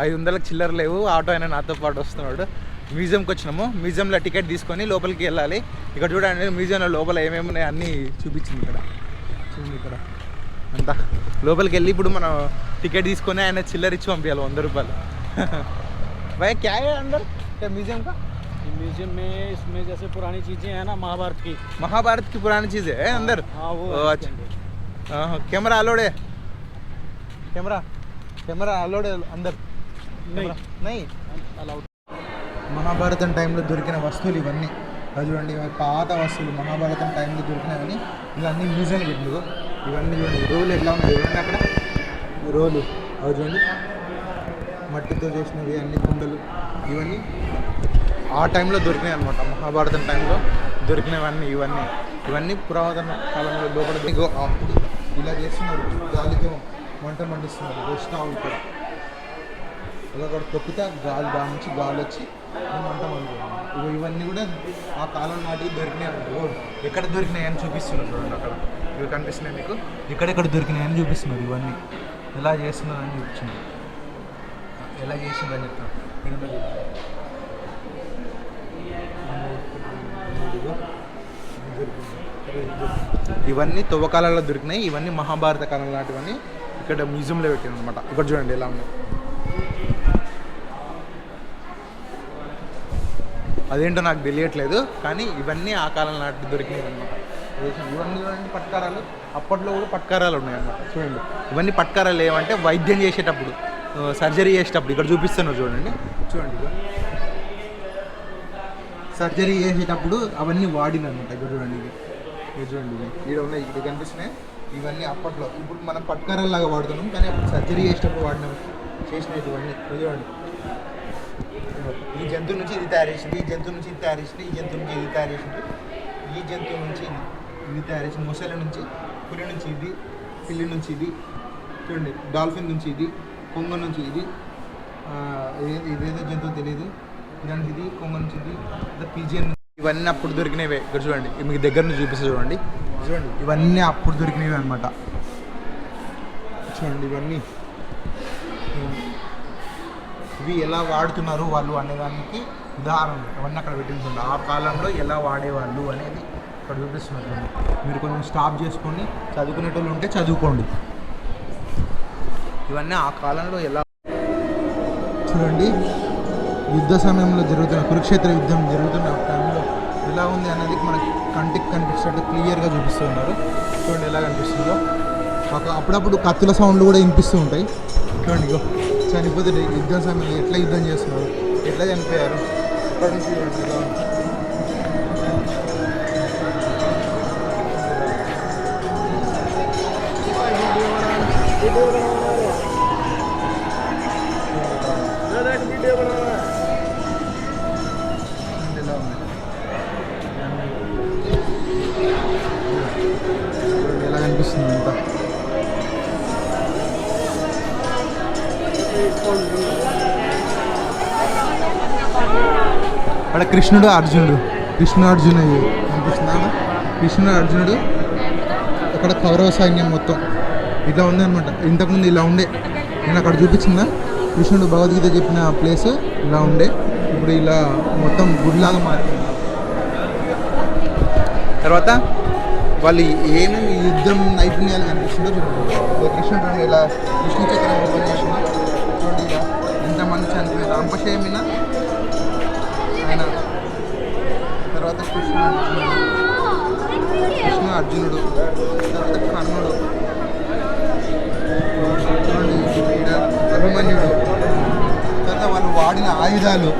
ఐదు వందలకు చిల్లర లేవు ఆటో అయినా నాతో పాటు వస్తున్నాడు మ్యూజియంకి వచ్చినాము మ్యూజియంలో టికెట్ తీసుకొని లోపలికి వెళ్ళాలి ఇక్కడ చూడండి మ్యూజియంలో లోపల ఏమేమి ఉన్నాయి అన్నీ చూపించింది ఇక్కడ చూడండి ఇక్కడ అంతా లోపలికి వెళ్ళి ఇప్పుడు మనం టికెట్ తీసుకొని ఆయన చిల్లర ఇచ్చి పంపించాలి వంద రూపాయలు భయ క్యా है अंदर क्या म्यूजियम का म्यूजियम में इसमें जैसे पुरानी चीजें हैं ना महाभारत की महाभारत की पुरानी चीज़ है अंदर हाँ वो ओ, है अच्छा इसके अंदर। हाँ, कैमरा अलाउड है कैमरा कैमरा अलाउड है अंदर మహాభారతం టైంలో దొరికిన వస్తువులు ఇవన్నీ. అది చూడండి పాత వస్తువులు. మహాభారతం టైంలో దొరికినవన్నీ ఇలా అన్ని మ్యూజియంలో పెట్టిండు ఇవన్నీ చూడండి రోలు ఎట్లా ఉన్నాయి చూడండి అక్కడ. రోలు. అవి చూడండి. మట్టితో చేసినవి అన్ని కుండలు ఇవన్నీ ఆ టైంలో దొరికినాయి అనమాట మహాభారతం టైంలో దొరికినవన్నీ ఇవన్నీ. ఇవన్నీ పురాతన కాలంలో లోపల ఇలా చేస్తున్నారు. గాలితో మంట మండిస్తున్నారు. రెస్ట్ ఇక్కడ ఇలా అక్కడ తొక్కితే గాలి దాని నుంచి గాలి వచ్చి ఈ మంట ఇవన్నీ కూడా ఆ కాలం నాటికి దొరికినాయి ఎక్కడ దొరికినాయి అని చూపిస్తున్నారు చూడండి అక్కడ. ఇవి కనిపిస్తున్నాయి మీకు? ఎక్కడెక్కడ దొరికినాయి అని చూపిస్తున్నారు ఇవన్నీ. ఎలా చేస్తున్నారు అని చూపించింది ఎలా చేసిందని చెప్తాను. ఇవన్నీ తవ్వకాలలో దొరికినాయి. ఇవన్నీ మహాభారత కాలం లాంటివన్నీ ఇక్కడ మ్యూజియంలో పెట్టాను అనమాట ఇక్కడ చూడండి ఎలా ఉన్నాయి. అదేంటో నాకు తెలియట్లేదు కానీ ఇవన్నీ ఆ కాలం నాటి దొరికినాయి అనమాట ఇవన్నీ చూడండి పట్కారాలు. అప్పట్లో కూడా పట్కారాలు ఉన్నాయన్నమాట. చూడండి. ఇవన్నీ పట్కారాలు ఏమంటే వైద్యం చేసేటప్పుడు సర్జరీ చేసేటప్పుడు ఇక్కడ చూపిస్తున్నారు చూడండి. చూడండి సర్జరీ చేసేటప్పుడు అవన్నీ వాడినమాట ఇక్కడ చూడండి ఇది చూడండి ఇక్కడ ఉన్నాయి ఇక్కడ కనిపిస్తున్నాయి. ఇవన్నీ అప్పట్లో. ఇప్పుడు మనం పట్కారాలు లాగా వాడుతున్నాం కానీ అప్పుడు సర్జరీ చేసేటప్పుడు వాడినాం చేసినవి ఇవన్నీ. చూడండి. ఈ జంతువు నుంచి ఇది తయారు చేసింది ఈ జంతువు నుంచి ఇది తయారు చేసింది ఈ జంతువు నుంచి ఇది తయారు చేసింది ఈ జంతువు నుంచి ఇది తయారు చేసింది మొసలి నుంచి పులి నుంచి ఇది పిల్లి నుంచి ఇది చూడండి డాల్ఫిన్ నుంచి ఇది కొంగ నుంచి ఇది ఇదేదో జంతువు తెలియదు దానికి ఇది కొంగ నుంచి ఇది పిజియన్ ఇవన్నీ అప్పుడు దొరికినవే. ఇక్కడ చూడండి మీకు దగ్గర నుంచి చూపిస్తే చూడండి. చూడండి ఇవన్నీ అప్పుడు దొరికినవి అనమాట చూడండి ఇవన్నీ. ఇవి ఎలా వాడుతున్నారు వాళ్ళు అనేదానికి ఉదాహరణ. అవన్నీ అక్కడ పెట్టించుంది ఆ కాలంలో ఎలా వాడేవాళ్ళు అనేది ఇక్కడ చూపిస్తున్నట్టు మీరు కొంచెం స్టాప్ చేసుకొని చదువుకునేటోళ్ళు ఉంటే చదువుకోండి. ఇవన్నీ ఆ కాలంలో ఎలా చూడండి. యుద్ధ సమయంలో జరుగుతున్న కురుక్షేత్ర యుద్ధం జరుగుతున్న టైంలో ఎలా ఉంది అనేది మనకి కంటికి కనిపించినట్టు క్లియర్గా చూపిస్తున్నారు. చూడండి ఎలా కనిపిస్తుందో. ఒక అప్పుడప్పుడు కత్తుల సౌండ్లు కూడా వినిపిస్తూ ఉంటాయి. చూడండి ఇగో. చనిపోతే యుద్ధం సమయంలో ఎట్లా యుద్ధం చేస్తున్నారు ఎట్లా చనిపోయారు? అక్కడ నుంచి కృష్ణుడు అర్జునుడు. కృష్ణుడు అర్జునుడు కనిపిస్తుందా కృష్ణుడు? అర్జునుడు. అక్కడ కౌరవ సైన్యం మొత్తం. ఇట్లా ఉందన్నమాట. ఇంతకుముందు ఇలా ఉండే. నేను అక్కడ చూపించిందా? కృష్ణుడు భగవద్గీత చెప్పిన ప్లేస్ ఇలా ఉండే. ఇప్పుడు ఇలా మొత్తం గుడిలాగా మారింది. తర్వాత వాళ్ళు ఏమేమి యుద్ధం నైపుణ్యాలు కనిపిస్తుందో చూడండి. కృష్ణుడు చూడండి ఇలా కృష్ణ చక్రం ఓపెన్ చేసింది చూడండి ఇలా. ఎంతమంది చనిపోయారు. ఆయుధాలు.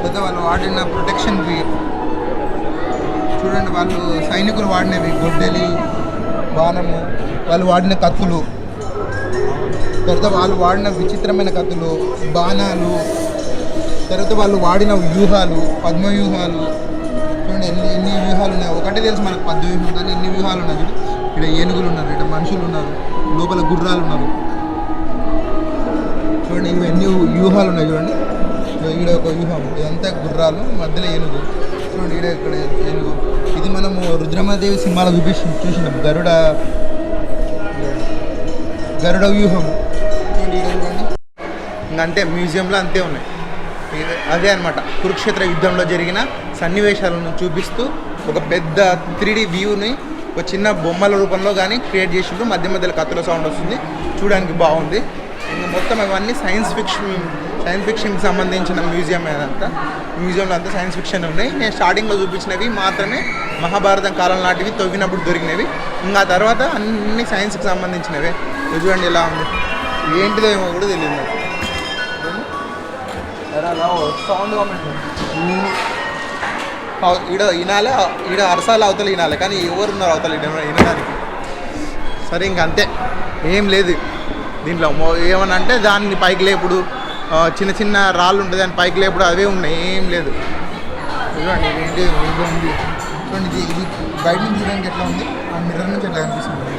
తర్వాత వాళ్ళు వాడిన ప్రొటెక్షన్వి చూడండి వాళ్ళు సైనికులు వాడినవి గొడ్డలి బాణము వాళ్ళు వాడిన కత్తులు. తర్వాత వాళ్ళు వాడిన విచిత్రమైన కత్తులు బాణాలు. తర్వాత వాళ్ళు వాడిన వ్యూహాలు పద్మ వ్యూహాలు చూడండి ఎన్ని ఎన్ని వ్యూహాలు ఉన్నాయి. ఒకటే తెలుసు మనకు పద్మవ్యూహం కానీ ఎన్ని వ్యూహాలు ఉన్నాయి. ఇక్కడ ఏనుగులు ఉన్నారు ఇక్కడ మనుషులు ఉన్నారు లోపల గుర్రాలు ఉన్నారు. చూడండి ఇవి ఎన్ని వ్యూహాలు ఉన్నాయి చూడండి. ఈడ ఒక వ్యూహం. ఇదంతా గుర్రాలు మధ్యలో ఏనుగు. చూడండి ఈడ ఇక్కడ ఏనుగు. ఇది మనము రుద్రమాదేవి సినిమాలో చూపించి చూసినాం. గరుడ గరుడ వ్యూహం. చూడండి ఈడ చూడండి. అంతే మ్యూజియంలో అంతే ఉన్నాయి. అదే అనమాట కురుక్షేత్ర యుద్ధంలో జరిగిన సన్నివేశాలను చూపిస్తూ ఒక పెద్ద త్రీ డి వ్యూని ఒక చిన్న బొమ్మల రూపంలో కానీ క్రియేట్ చేసిండ్రు. మధ్య మధ్యలో కత్తుల సౌండ్ వస్తుంది. చూడడానికి బాగుంది. మొత్తం అవన్నీ సైన్స్ ఫిక్షన్ సైన్స్ ఫిక్షన్కి సంబంధించిన మ్యూజియం అదంతా. మ్యూజియంలో అంతా సైన్స్ ఫిక్షన్ ఉన్నాయి. నేను స్టార్టింగ్లో చూపించినవి మాత్రమే మహాభారతం కాలం నాటివి తవ్వినప్పుడు దొరికినవి. ఇంకా తర్వాత అన్ని సైన్స్కి సంబంధించినవే. చూడండి ఎలా ఉంది. ఏంటిదో ఏమో కూడా తెలియదు సౌండ్ ఈడ వినాలి ఈడ అరసాలు అవతల వినాలి కానీ ఎవరు ఉన్నారు అవతల వినడానికి సరే ఇంక అంతే. ఏం లేదు. దీంట్లో మొ- ఏమన్నా అంటే దాన్ని పైకి లేపుడు చిన్న చిన్న రాళ్ళు ఉంటుంది దాని పైకి లేపుడు అవే ఉన్నాయి ఏం లేదు. చూడండి ఇది ఏంటి? ఉంది. చూడండి ఇది ఇది బయట నుంచి చూడడానికి ఎట్లా ఉంది? ఆ మిర్రర్ నుంచి ఎట్లా కనిపిస్తుంది?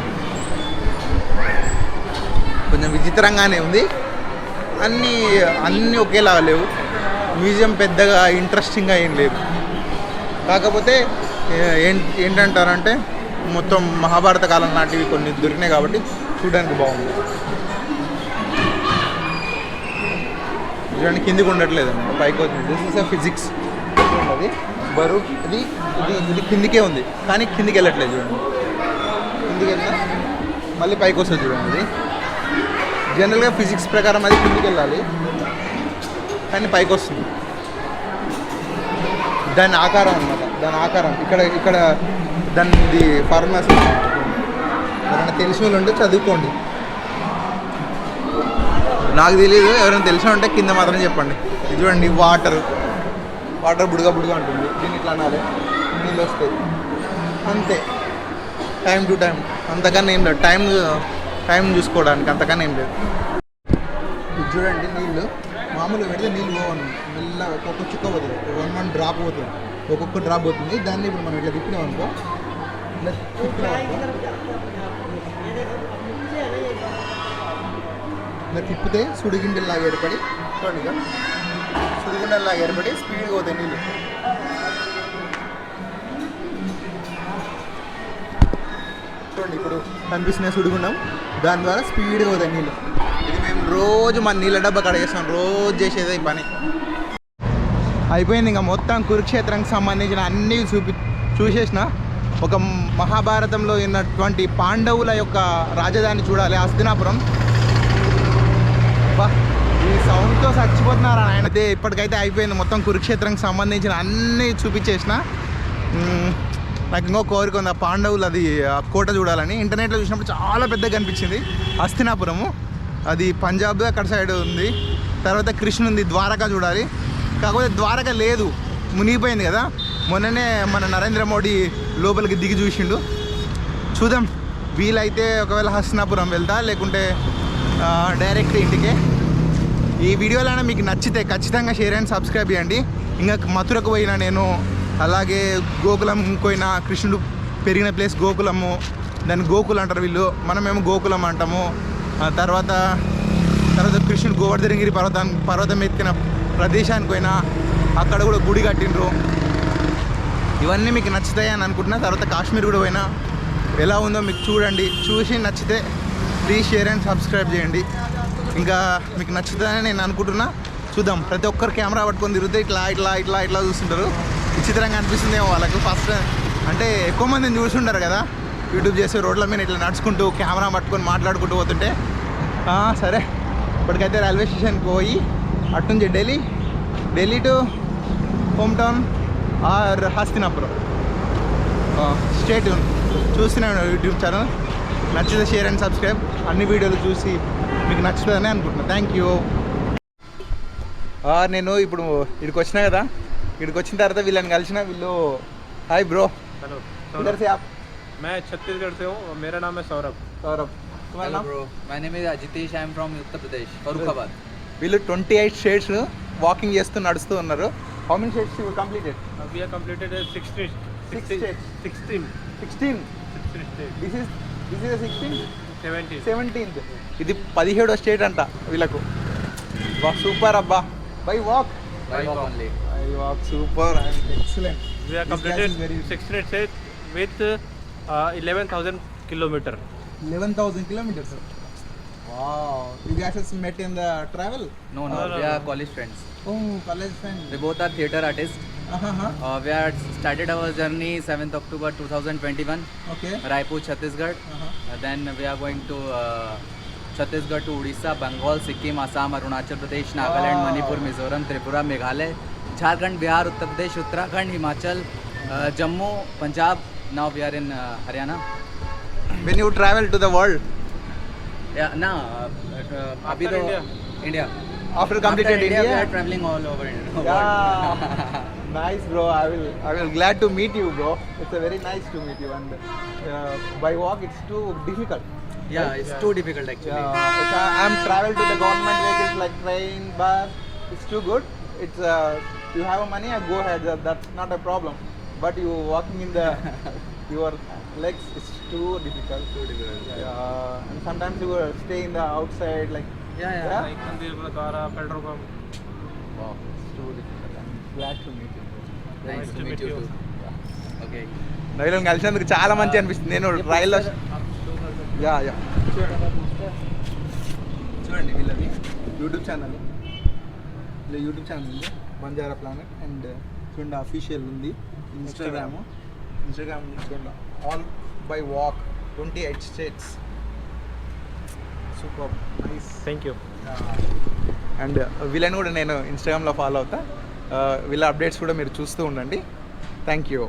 కొంచెం విచిత్రంగానే ఉంది. అన్నీ అన్నీ ఒకేలాగా లేవు. మ్యూజియం పెద్దగా ఇంట్రెస్టింగ్గా ఏం లేదు. కాకపోతే ఏంటంటారంటే మొత్తం మహాభారత కాలం నాటివి కొన్ని దొరికినాయి కాబట్టి చూడడానికి బాగుంది. చూడండి కిందికి ఉండట్లేదు అనమాట పైకి వచ్చింది. దిస్ ఇస్ అ ఫిజిక్స్ అది బరువు ఇది ఇది ఇది కిందికే ఉంది. కానీ కిందికి వెళ్ళట్లేదు చూడండి. కిందికి వెళ్ళినా మళ్ళీ పైకి వస్తుంది చూడండి అది జనరల్గా ఫిజిక్స్ ప్రకారం అది కిందికి వెళ్ళాలి. కానీ పైకి వస్తుంది. దాని ఆకారం అన్నమాట. దాని ఆకారం. ఇక్కడ ఇక్కడ దాని ఫార్ములాస్ ఎవరైనా తెలిసిన వాళ్ళు ఉంటే చదువుకోండి. నాకు తెలియదు ఎవరైనా తెలిసిన ఉంటే కింద మాత్రం చెప్పండి. ఇది చూడండి వాటర్ వాటర్ బుడగా బుడగా ఉంటుంది దీన్ని ఇట్లా అనాలి. నీళ్ళు వస్తాయి. అంతే. టైం టు టైం అంతకన్నా ఏం లేదు. టైం టైం చూసుకోవడానికి అంతకన్నా ఏం లేదు. ఇది చూడండి నీళ్ళు. మామూలుగా పెడితే నీళ్ళు పోవను మెల్ల ఒక్కొక్క చుక్క పోతుంది. వన్ వన్ డ్రాప్ పోతుంది. ఒక్కొక్క డ్రాప్ పోతుంది. దాన్ని ఇప్పుడు మనం ఇట్లా తిప్పినాం అనుకో ఇలా తిప్పితే సుడిగుండెల్లాగా ఏర్పడి చూడండి సుడిగుండెల్లాగా ఏర్పడి స్పీడ్గా పోతాయి నీళ్ళు చూడండి ఇప్పుడు కనిపిస్తున్న సుడిగుండం. దాని ద్వారా స్పీడ్గా పోతాయి నీళ్ళు ఇది మేము రోజు మన నీళ్ళ డబ్బా కడ చేస్తాం. రోజు చేసేదే ఈ పని. అయిపోయింది ఇంకా మొత్తం కురుక్షేత్రానికి సంబంధించిన అన్నీ చూపి చూసేసిన. ఒక మహాభారతంలో ఉన్నటువంటి పాండవుల యొక్క రాజధాని చూడాలి హస్తినాపురం. ఈ సౌండ్తో చచ్చిపోతున్నారు ఆయన అయితే ఇప్పటికైతే అయిపోయింది. మొత్తం కురుక్షేత్రంకి సంబంధించిన అన్నీ చూపించేసిన. నాకు ఇంకో కోరిక ఉంది. ఆ పాండవులు అది ఆ కోట చూడాలని. ఇంటర్నెట్లో చూసినప్పుడు చాలా పెద్దగా కనిపించింది. హస్తినాపురము. అది పంజాబ్ అక్కడ సైడ్ ఉంది. తర్వాత కృష్ణ ఉంది ద్వారకా చూడాలి. కాకపోతే ద్వారక లేదు. మునిగిపోయింది కదా. మొన్ననే మన నరేంద్ర మోడీ లోపలికి దిగి చూసిండు. చూద్దాం వీలైతే ఒకవేళ హస్నాపురం వెళ్తా లేకుంటే డైరెక్ట్ ఇంటికే. ఈ వీడియోలైనా మీకు నచ్చితే ఖచ్చితంగా షేర్ అండ్ సబ్స్క్రైబ్ చేయండి. ఇంకా మథురకు పోయినా నేను అలాగే గోకులం పోయిన కృష్ణుడు పెరిగిన ప్లేస్ గోకులము దాన్ని గోకులు అంటారు వీళ్ళు. మనమేమో గోకులం అంటాము. తర్వాత తర్వాత కృష్ణుడు గోవర్ధనగిరి పర్వతం పర్వతం ఎత్తిన ప్రదేశానికి పోయినా అక్కడ కూడా గుడి కట్టిండ్రు. ఇవన్నీ మీకు నచ్చుతాయి అని అనుకుంటున్నా. తర్వాత కాశ్మీర్ కూడా పోయినా. ఎలా ఉందో మీకు చూడండి. చూసి నచ్చితే ప్లీజ్ షేర్ అండ్ సబ్స్క్రైబ్ చేయండి. ఇంకా మీకు నచ్చుతుందని నేను అనుకుంటున్నా. చూద్దాం. ప్రతి ఒక్కరు కెమెరా పట్టుకొని తిరిగితే ఇట్లా ఇట్లా ఇట్లా ఇట్లా చూస్తుంటారు. విచిత్రంగా అనిపిస్తుందేమో వాళ్ళకి ఫస్ట్ అంటే ఎక్కువ మందిని చూసుంటారు కదా. యూట్యూబ్ చేసే రోడ్ల మీద ఇట్లా నడుచుకుంటూ కెమెరా పట్టుకొని మాట్లాడుకుంటూ పోతుంటే. సరే. ఇప్పటికైతే రైల్వే స్టేషన్కి పోయి అటు నుంచి Delhi Delhi to home town. Are Hastinapuram state చూస్తున్నాను యూట్యూబ్ ఛానల్ నచ్చితే షేర్ అండ్ సబ్స్క్రైబ్ అన్ని వీడియోలు చూసి మీకు నచ్చుతుందని అనుకుంటున్నాను థ్యాంక్ యూ నేను ఇప్పుడు ఇక్కడికి వచ్చినా కదా ఇక్కడికి వచ్చిన తర్వాత వీళ్ళని కలిసిన వీళ్ళు హాయ్ బ్రో हेलो इधर से आप मैं छत्तीसगढ़ से हूँ मेरा नाम है सौरभ सौरभ तुम्हारा Hello नाम bro, my name is Ajitesh. I am from Uttar Pradesh, Farrukhabad. వీళ్ళు ట్వంటీ ఎయిట్ స్టేట్స్ వాకింగ్ చేస్తూ నడుస్తూ ఉన్నారు How many states you completed we have completed a 16 Six 16 states. 16 sixteen 16 states this is this is sixteen 17 seventeenth ఇది పదిహేడో state అంట వీళ్ళకు వా super అబ్బా by walk By walk only. By walk super excellent This gas completed is very- 16 states with uh, 11000 kilometer eleven thousand kilometers Wow. You guys met in the travel? No, no, we are college friends. Oh, college friend. We both are theater artists. Uh-huh. Uh, we are started our journey 7th October 2021, Okay. Raipur, Chhattisgarh. Uh-huh. Uh, then we are going to uh, Chhattisgarh to Odisha, Bengal, Sikkim, Assam, Arunachal Pradesh, Nagaland, Wow. Manipur, Mizoram, Tripura, Meghalaya, Jharkhand, Bihar, Uttar Pradesh, Uttarakhand, Himachal, uh, Jammu, Punjab. Now we are in uh, Haryana. When you travel to the world, Yeah, now, uh, After India. India. After completed After India, India, we are traveling all over. India. Yeah. nice, bro. I will. I will glad to meet you, bro. It's a very nice to meet you. And uh, by walk, it's too difficult. Yeah, right? it's yeah. too difficult actually. Yeah. Uh, I'm travel to the government vehicles like train, bus. It's too good. It's uh, you have money, I go ahead. That's not a problem. But you walking in the your legs is too difficult. Too difficult. Yeah. yeah. And sometimes you will stay in the outside, like. Yeah, yeah. yeah? Like Mandir Gurdwara, petrol pump. Wow, it's too difficult. I'm glad to meet you. Nice, nice to, to meet, meet you. Too. Yeah. Okay. Rail కలిసినందుకు చాలా మంచి అనిపిస్తుంది నేను రైల్లో yeah yeah చూడండి వీళ్ళది YouTube channel వీళ్ళ YouTube channel ఉంది Banjara planet and చూడండి అఫీషియల్ ఉంది ఇన్స్టాగ్రాము ఇన్స్టాగ్రామ్ చూసుకోండి. All by walk twenty eight states super nice thank you and వీళ్ళని కూడా నేను ఇన్స్టాగ్రామ్లో ఫాలో అవుతా. Uh, వీళ్ళ అప్డేట్స్ కూడా మీరు చూస్తూ ఉండండి. Thank you